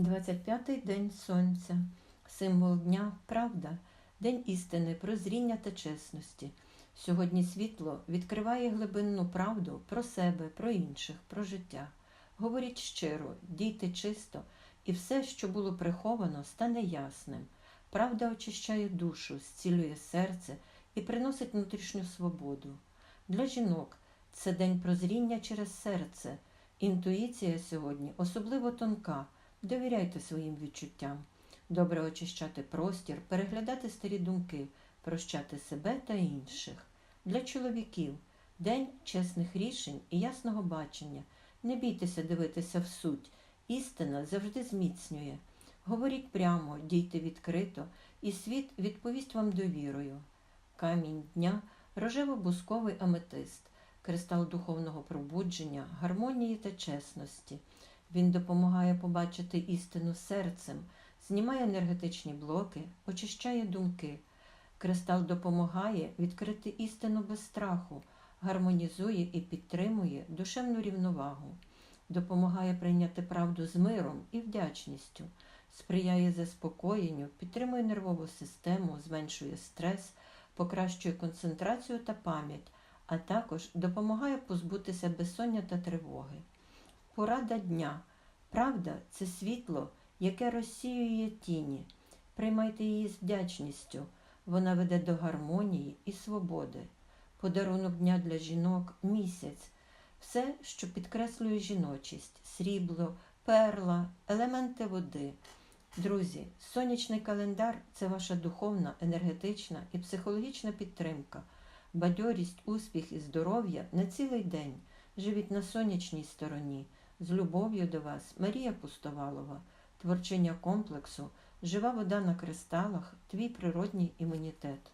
25-й день сонця, символ дня правда, день істини, прозріння та чесності. Сьогодні світло відкриває глибинну правду про себе, про інших, про життя. Говоріть щиро, дійте чисто, і все, що було приховано, стане ясним. Правда очищає душу, зцілює серце і приносить внутрішню свободу. Для жінок це день прозріння через серце. Інтуїція сьогодні особливо тонка. Довіряйте своїм відчуттям. Добре очищати простір, переглядати старі думки, прощати себе та інших. Для чоловіків день чесних рішень і ясного бачення. Не бійтеся дивитися в суть. Істина завжди зміцнює. Говоріть прямо, дійте відкрито, і світ відповість вам довірою. Камінь дня рожево-бусковий аметист, кристал духовного пробудження, гармонії та чесності. Він допомагає побачити істину серцем, знімає енергетичні блоки, очищає думки. Кристал допомагає відкрити істину без страху, гармонізує і підтримує душевну рівновагу, допомагає прийняти правду з миром і вдячністю, сприяє заспокоєнню, підтримує нервову систему, зменшує стрес, покращує концентрацію та пам'ять, а також допомагає позбутися безсоння та тривоги. Порада дня. Правда це світло, яке розсіює тіні. Приймайте її з вдячністю. Вона веде до гармонії і свободи. Подарунок дня для жінок місяць. Все, що підкреслює жіночість, срібло, перла, елементи води. Друзі, сонячний календар це ваша духовна, енергетична і психологічна підтримка, бадьорість, успіх і здоров'я на цілий день. Живіть на сонячній стороні. З любов'ю до вас Марія Пустовалова, творчиня комплексу, жива вода на кристалах, твій природній імунітет.